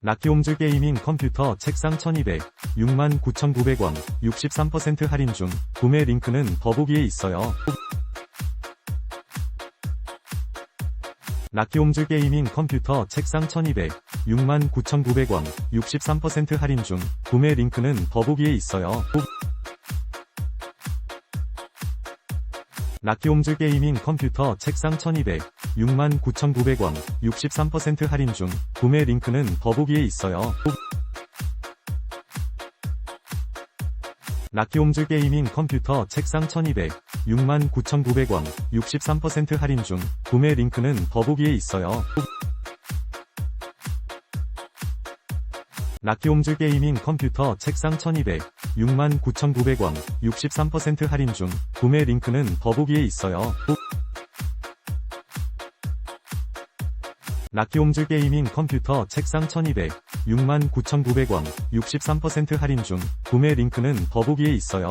라키홈즈 게이밍 컴퓨터 책상 1200, 69,900원, 63% 할인 중, 구매 링크는 더보기에 있어요. 라키홈즈 게이밍 컴퓨터 책상 1200, 69,900원, 63% 할인 중, 구매 링크는 더보기에 있어요. 라키홈즈 게이밍 컴퓨터 책상 1200, 69,900원, 63% 할인 중, 구매 링크는 더보기에 있어요. 라키홈즈 게이밍 컴퓨터 책상 1200, 69,900원, 63% 할인 중, 구매 링크는 더보기에 있어요. 라키홈즈 게이밍 컴퓨터 책상 1200, 69,900원, 63% 할인 중, 구매 링크는 더보기에 있어요. 라키홈즈 게이밍 컴퓨터 책상 1200, 69,900원, 63% 할인 중, 구매 링크는 더보기에 있어요.